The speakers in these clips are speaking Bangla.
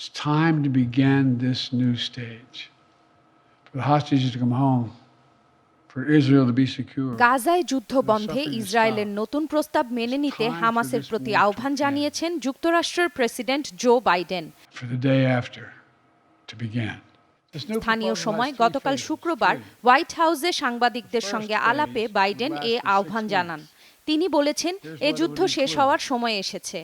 It's time to begin this new stage. For the hostages to come home, for Israel to be secure. গাজায় যুদ্ধ বন্ধে ইসরায়েলের নতুন প্রস্তাব মেনে নিতে হামাসের প্রতি আহ্বান জানিয়েছেন যুক্তরাষ্ট্রের president Joe Biden. For the day after to begin. This new স্থানীয় সময় গতকাল শুক্রবার হোয়াইট হাউসে সাংবাদিকদের সঙ্গে আলাপে বাইডেন এ আহ্বান জানান। তিনি বলেছেন এ যুদ্ধ শেষ হওয়ার সময় এসেছে।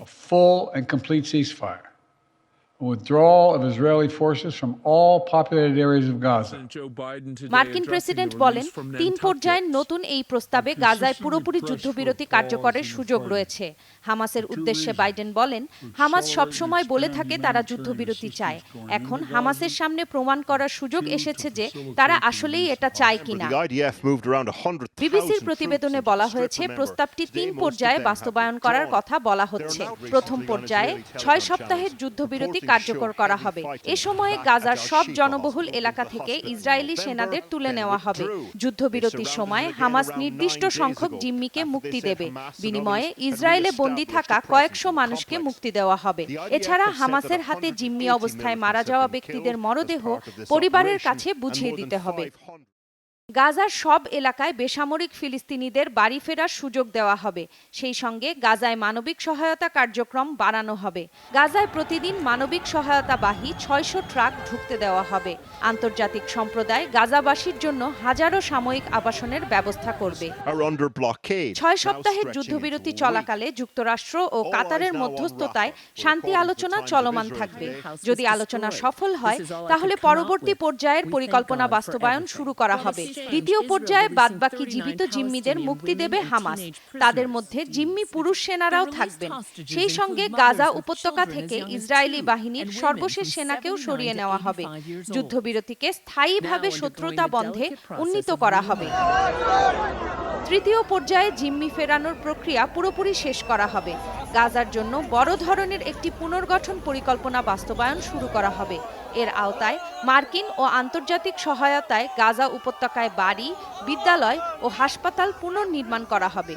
মার্কিন প্রেসিডেন্ট বলেন তিন পর্যায়ের নতুন এই প্রস্তাবে গাজায় পুরোপুরি যুদ্ধবিরতি কার্যকরের সুযোগ রয়েছে। হামাসের উদ্দেশ্যে বাইডেন বলেন হামাস সবসময় বলে থাকে তারা যুদ্ধবিরতি চায়। এখন হামাসের সামনে প্রমাণ করার সুযোগ এসেছে যে তারা আসলেই এটা চায় কিনা। The IDF moved around 100,000 বিবিসির প্রতিবেদনে বলা হয়েছে প্রস্তাবটি তিন পর্যায়ে বাস্তবায়ন করার কথা বলা হচ্ছে প্রথম পর্যায়ে ছয় সপ্তাহের যুদ্ধবিরতি কার্যকর করা হবে। এ সময়ে গাজার সব জনবহুল এলাকা থেকে ইসরায়েলি সেনাদের তুলে নেওয়া হবে। যুদ্ধবিরতির সময় হামাস নির্দিষ্ট সংখ্যক জিম্মিকে মুক্তি দেবে। বিনিময়ে ইসরায়েলে বন্দি থাকা কয়েকশো মানুষকে মুক্তি দেওয়া হবে। এছাড়া হামাসের হাতে জিম্মি অবস্থায় মারা যাওয়া ব্যক্তিদের মরদেহ পরিবারের কাছে বুঝিয়ে দিতে হবে। গাজার সব এলাকায় বেসামরিক ফিলিস্তিনিদের বাড়ি ফেরার সুযোগ দেওয়া হবে। সেই সঙ্গে গাজায় মানবিক সহায়তা কার্যক্রম বাড়ানো হবে। গাজায় প্রতিদিন মানবিক সহায়তা বাহী ছয়শো ট্রাক ঢুকতে দেওয়া হবে। আন্তর্জাতিক সম্প্রদায় গাজাবাসীর জন্য হাজারো সাময়িক আবাসনের ব্যবস্থা করবে. ছয় সপ্তাহের যুদ্ধবিরতি চলাকালে যুক্তরাষ্ট্র ও কাতারের মধ্যস্থতায় শান্তি আলোচনা চলমান থাকবে। যদি আলোচনা সফল হয় তাহলে পরবর্তী পর্যায়ের পরিকল্পনা বাস্তবায়ন শুরু করা হবে। দ্বিতীয় পর্যায়ে বাদবাকি জীবিত জিম্মিদের মুক্তি দেবে হামাস। তাদের মধ্যে জিম্মি পুরুষ সেনারাও থাকবেন। সেই সঙ্গে গাজা উপত্যকা থেকে ইসরায়েলি বাহিনীর সর্বশেষ সেনাকেও সরিয়ে নেওয়া হবে। যুদ্ধবিরতিকে স্থায়ীভাবে শত্রুতা বন্ধে উন্নীত করা হবে। তৃতীয় পর্যায়ে জিম্মি ফেরানোর প্রক্রিয়া পুরোপুরি শেষ করা হবে। গাজার জন্য বড় ধরনের একটি পুনর্গঠন পরিকল্পনা বাস্তবায়ন শুরু করা হবে। এর আওতায় মার্কিন ও আন্তর্জাতিক সহায়তায় গাজা উপত্যকায় বাড়ি, বিদ্যালয় ও হাসপাতাল পুনর্নির্মাণ করা হবে।